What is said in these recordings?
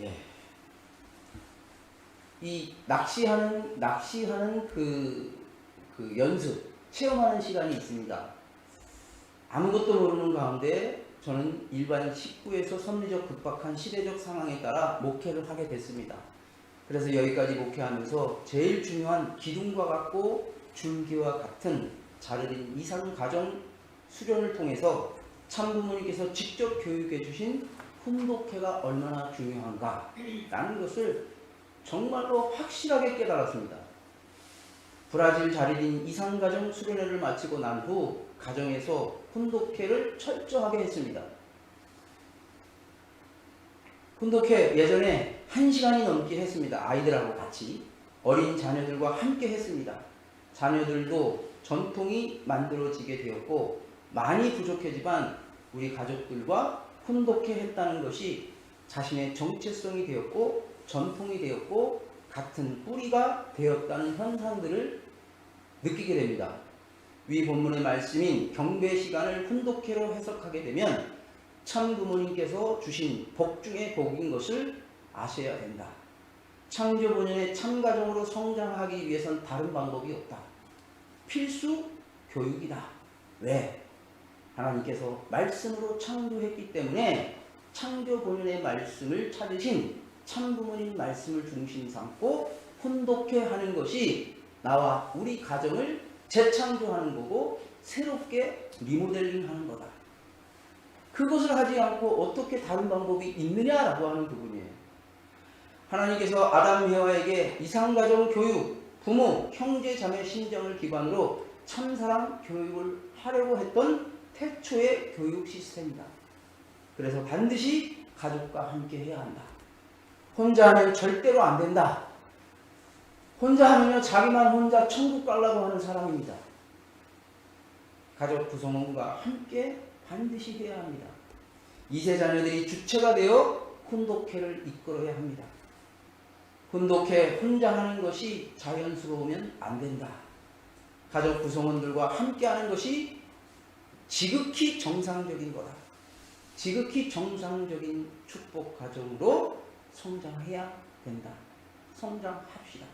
예. 이 낚시하는 낚시하는 그, 그 연습 체험하는 시간이 있습니다. 아무것도 모르는 가운데 저는 일반 식구에서 섭리적 급박한 시대적 상황에 따라 목회를 하게 됐습니다. 그래서 여기까지 목회하면서 제일 중요한 기둥과 같고 줄기와 같은 자르린 이상 가정 수련을 통해서 참부모님께서 직접 교육해 주신 훈독회가 얼마나 중요한가라는 것을 정말로 확실하게 깨달았습니다. 브라질 자리린 이상가정 수련회를 마치고 난 후 가정에서 훈독회를 철저하게 했습니다. 훈독회 예전에 한 시간이 넘게 했습니다. 아이들하고 같이 어린 자녀들과 함께 했습니다. 자녀들도 전통이 만들어지게 되었고 많이 부족하지만 우리 가족들과 훈독회 했다는 것이 자신의 정체성이 되었고 전통이 되었고 같은 뿌리가 되었다는 현상들을 느끼게 됩니다. 위 본문의 말씀인 경배 시간을 훈독회로 해석하게 되면 참 부모님께서 주신 복 중의 복인 것을 아셔야 된다. 창조 본연의 참 가정으로 성장하기 위해선 다른 방법이 없다. 필수 교육이다. 왜? 하나님께서 말씀으로 창조했기 때문에 창조 본연의 말씀을 찾으신 참 부모님 말씀을 중심 삼고 혼독해 하는 것이 나와 우리 가정을 재창조하는 거고 새롭게 리모델링 하는 거다. 그것을 하지 않고 어떻게 다른 방법이 있느냐라고 하는 부분이에요. 하나님께서 아담 해와에게 이상가정 교육, 부모, 형제, 자매 신정을 기반으로 참사랑 교육을 하려고 했던 태초의 교육 시스템이다. 그래서 반드시 가족과 함께 해야 한다. 혼자 하면 절대로 안 된다. 혼자 하면요, 자기만 혼자 천국 가려고 하는 사람입니다. 가족 구성원과 함께 반드시 해야 합니다. 이세 자녀들이 주체가 되어 훈독회를 이끌어야 합니다. 훈독회 혼자 하는 것이 자연스러우면 안 된다. 가족 구성원들과 함께 하는 것이 지극히 정상적인 거다. 지극히 정상적인 축복 가정으로 성장해야 된다. 성장합시다.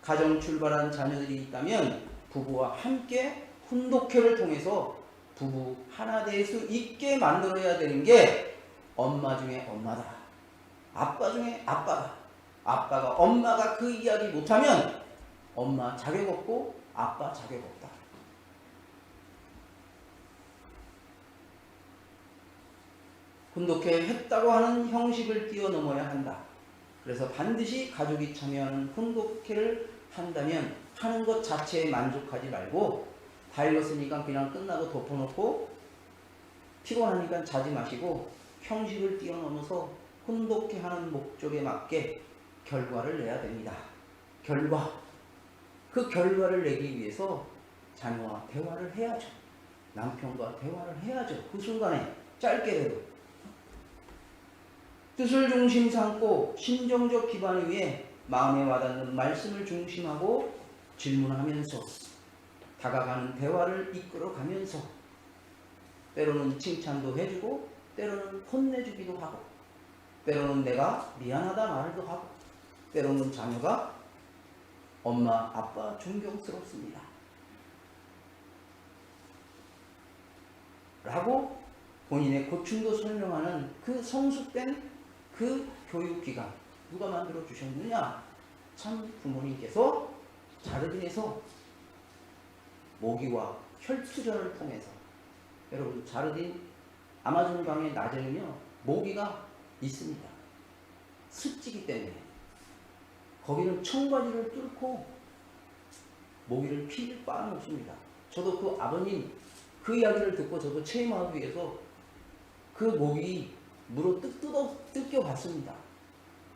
가정 출발한 자녀들이 있다면 부부와 함께 훈독회를 통해서 부부 하나 될 수 있게 만들어야 되는 게 엄마 중에 엄마다. 아빠 중에 아빠다. 아빠가 엄마가 그 이야기 못하면 엄마 자격 없고 아빠 자격 없다. 훈독회 했다고 하는 형식을 뛰어넘어야 한다. 그래서 반드시 가족이 참여하는 훈독회를 한다면 하는 것 자체에 만족하지 말고 다 읽었으니까 그냥 끝나고 덮어놓고 피곤하니까 자지 마시고 형식을 뛰어넘어서 훈독해 하는 목적에 맞게 결과를 내야 됩니다. 결과. 그 결과를 내기 위해서 자녀와 대화를 해야죠. 남편과 대화를 해야죠. 그 순간에 짧게라도 뜻을 중심 삼고 심정적 기반 위에 마음에 와닿는 말씀을 중심하고 질문하면서 다가가는 대화를 이끌어가면서 때로는 칭찬도 해주고 때로는 혼내주기도 하고 때로는 내가 미안하다 말도 하고 때로는 자녀가 엄마 아빠 존경스럽습니다. 라고 본인의 고충도 설명하는 그 성숙된 그 교육기관 누가 만들어 주셨느냐 참 부모님께서 자르딘에서 모기와 혈투전을 통해서 여러분 자르딘 아마존 강의 낮에는요 모기가 있습니다. 습지기 때문에 거기는 청바지를 뚫고 모기를 필 빠놓습니다. 저도 그 아버님 그 이야기를 듣고 저도 체험하기 위해서 그 모기 물어 뜯, 뜯어, 뜯겨 봤습니다.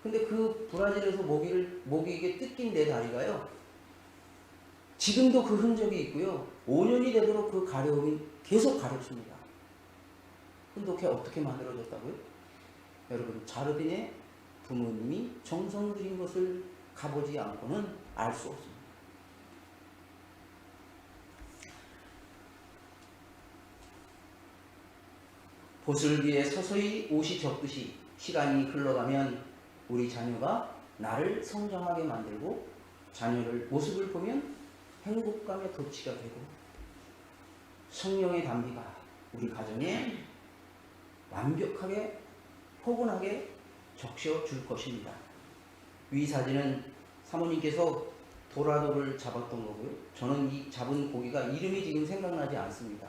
근데 그 브라질에서 모기를, 모기에게 뜯긴 내 다리가요. 지금도 그 흔적이 있고요. 5년이 되도록 그 가려움이 계속 가렵습니다. 그게 어떻게 만들어졌다고요? 여러분, 자르딘의 부모님이 정성 들인 것을 가보지 않고는 알 수 없습니다. 보슬기에 서서히 옷이 젖듯이 시간이 흘러가면 우리 자녀가 나를 성장하게 만들고 자녀를 모습을 보면 행복감에 도취가 되고 성령의 담비가 우리 가정에 완벽하게 포근하게 적셔 줄 것입니다. 위 사진은 사모님께서 도라도를 잡았던 거고요. 저는 이 잡은 고기가 이름이 지금 생각나지 않습니다.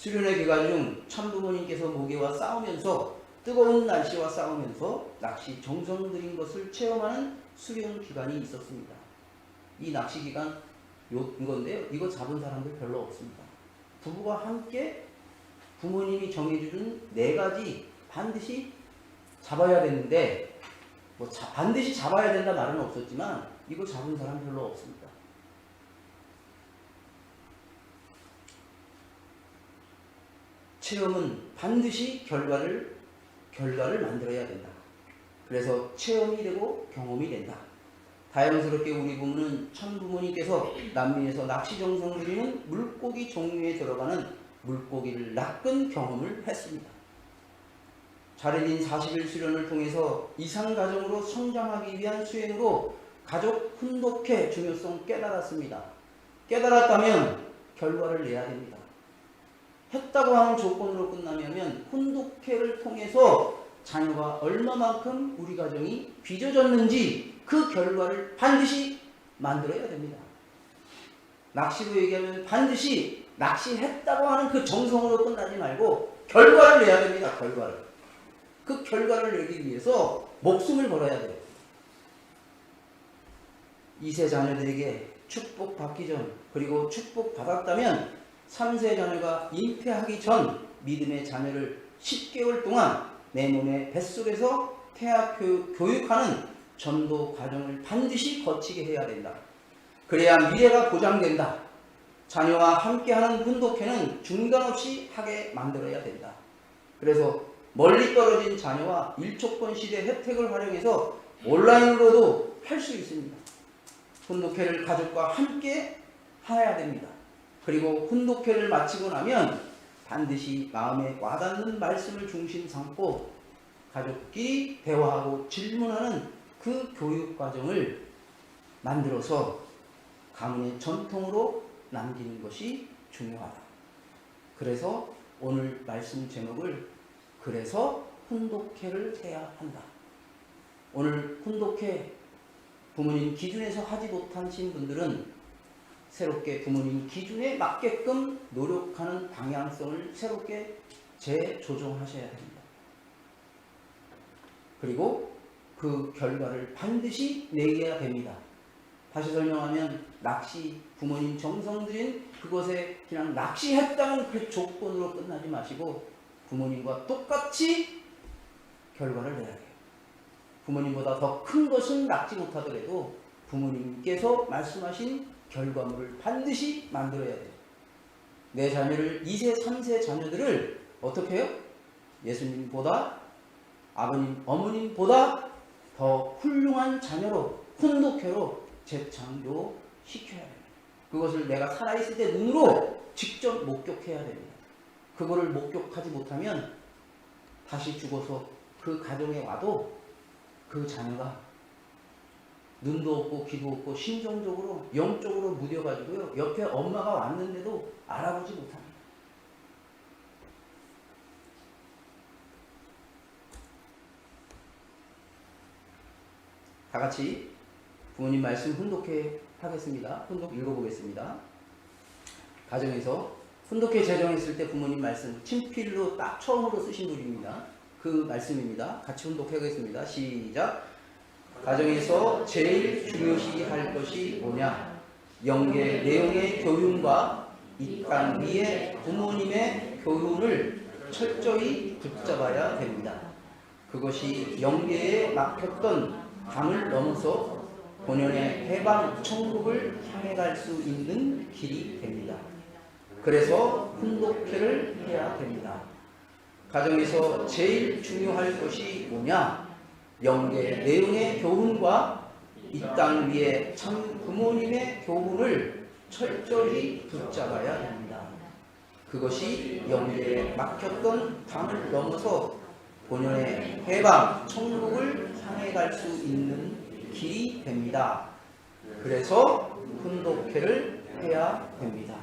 수련회 기간 중 참부모님께서 모기와 싸우면서 뜨거운 날씨와 싸우면서 낚시 정성 들인 것을 체험하는 수련 기간이 있었습니다. 이 낚시 기간 요 이건데요. 이거 잡은 사람들 별로 없습니다. 부부가 함께 부모님이 정해주는 네 가지 반드시 잡아야 되는데 뭐 자- 반드시 잡아야 된다 말은 없었지만 이거 잡은 사람 별로 없습니다. 체험은 반드시 결과를 결과를 만들어야 된다. 그래서 체험이 되고 경험이 된다. 다양스럽게 우리 부모는 천 부모님께서 남미에서 낚시 정성 들이는 물고기 종류에 들어가는 물고기를 낚은 경험을 했습니다. 자르딘 40일 수련을 통해서 이상 가정으로 성장하기 위한 수행으로 가족 훈독회 중요성 깨달았습니다. 깨달았다면 결과를 내야 됩니다. 했다고 하는 조건으로 끝나면 훈독회를 통해서 자녀가 얼마만큼 우리 가정이 빚어졌는지 그 결과를 반드시 만들어야 됩니다. 낚시로 얘기하면 반드시 낚시했다고 하는 그 정성으로 끝나지 말고 결과를 내야 됩니다. 결과를. 그 결과를 내기 위해서 목숨을 걸어야 돼요. 2세 자녀들에게 축복 받기 전 그리고 축복 받았다면 3세 자녀가 잉태하기 전 믿음의 자녀를 10개월 동안 내 몸의 뱃속에서 태아 교육, 교육하는 전도 과정을 반드시 거치게 해야 된다. 그래야 미래가 보장된다. 자녀와 함께하는 훈독회는 중단 없이 하게 만들어야 된다. 그래서 멀리 떨어진 자녀와 일촉권 시대 혜택을 활용해서 온라인으로도 할 수 있습니다. 훈독회를 가족과 함께 해야 됩니다. 그리고 훈독회를 마치고 나면 반드시 마음에 와닿는 말씀을 중심 삼고 가족끼리 대화하고 질문하는 그 교육 과정을 만들어서 가문의 전통으로 남기는 것이 중요하다. 그래서 오늘 말씀 제목을 그래서 훈독회를 해야 한다. 오늘 훈독회 부모님 기준에서 하지 못하신 분들은 새롭게 부모님 기준에 맞게끔 노력하는 방향성을 새롭게 재조정하셔야 됩니다. 그리고 그 결과를 반드시 내야 됩니다. 다시 설명하면 낚시 부모님 정성 들인 그것에 그냥 낚시했다는 그 조건으로 끝나지 마시고 부모님과 똑같이 결과를 내야 돼요. 부모님보다 더 큰 것은 낚지 못하더라도 부모님께서 말씀하신 결과물을 반드시 만들어야 돼요. 내 자녀를 2세, 3세 자녀들을 어떻게 해요? 예수님보다 아버님, 어머님보다 더 훌륭한 자녀로 훈독회로 재창조시켜야 됩니다. 그것을 내가 살아있을 때 눈으로 직접 목격해야 됩니다. 그거를 목격하지 못하면 다시 죽어서 그 가정에 와도 그 자녀가 눈도 없고 귀도 없고 심정적으로 영적으로 무뎌가지고요 옆에 엄마가 왔는데도 알아보지 못합니다. 다 같이 부모님 말씀 훈독회 하겠습니다. 훈독 읽어보겠습니다. 가정에서 훈독회 제정했을 때 부모님 말씀 친필로 딱 처음으로 쓰신 분입니다. 그 말씀입니다. 같이 훈독하겠습니다. 시작. 가정에서 제일 중요시 할 것이 뭐냐? 영계 내용의 교훈과 이 땅 위의 부모님의 교훈을 철저히 붙잡아야 됩니다. 그것이 영계에 막혔던 강을 넘어서 본연의 해방 천국을 향해 갈 수 있는 길이 됩니다. 그래서 훈독회를 해야 됩니다. 가정에서 제일 중요할 것이 뭐냐? 영계 내용의 교훈과 이 땅 위에 참 부모님의 교훈을 철저히 붙잡아야 됩니다. 그것이 영계에 막혔던 강을 넘어서 본연의 해방, 천국을 향해 갈 수 있는 길이 됩니다. 그래서 훈독회를 해야 됩니다.